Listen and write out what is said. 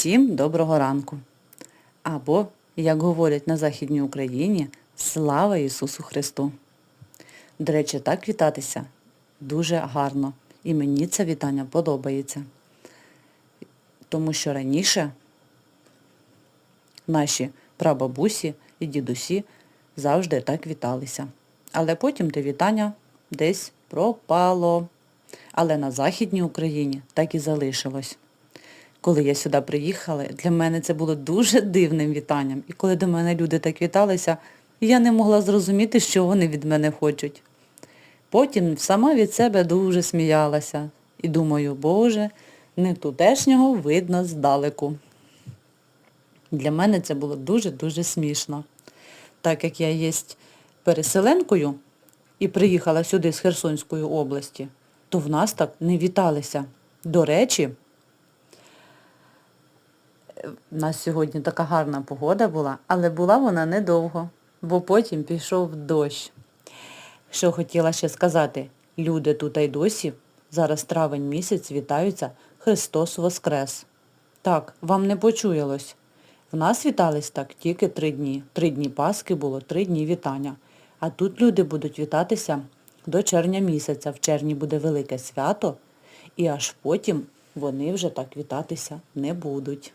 Всім доброго ранку. Або, як говорять на Західній Україні, слава Ісусу Христу. До речі, так вітатися дуже гарно. І мені це вітання подобається. Тому що раніше наші прабабусі і дідусі завжди так віталися. Але потім те вітання десь пропало. Але на Західній Україні так і залишилось. Коли я сюди приїхала, для мене це було дуже дивним вітанням. І коли до мене люди так віталися, я не могла зрозуміти, що вони від мене хочуть. Потім сама від себе дуже сміялася і думаю, Боже, не тутешнього видно здалеку. Для мене це було дуже-дуже смішно. Так як я є переселенкою і приїхала сюди з Херсонської області, то в нас так не віталися. До речі, у нас сьогодні така гарна погода була, але була вона недовго, бо потім пішов дощ. Що хотіла ще сказати, люди тут й досі, зараз травень місяць, вітаються Христос Воскрес. Так, вам не почуялось. В нас вітались так тільки три дні. Три дні Пасхи було, три дні вітання. А тут люди будуть вітатися до червня місяця. В червні буде велике свято, і аж потім вони вже так вітатися не будуть.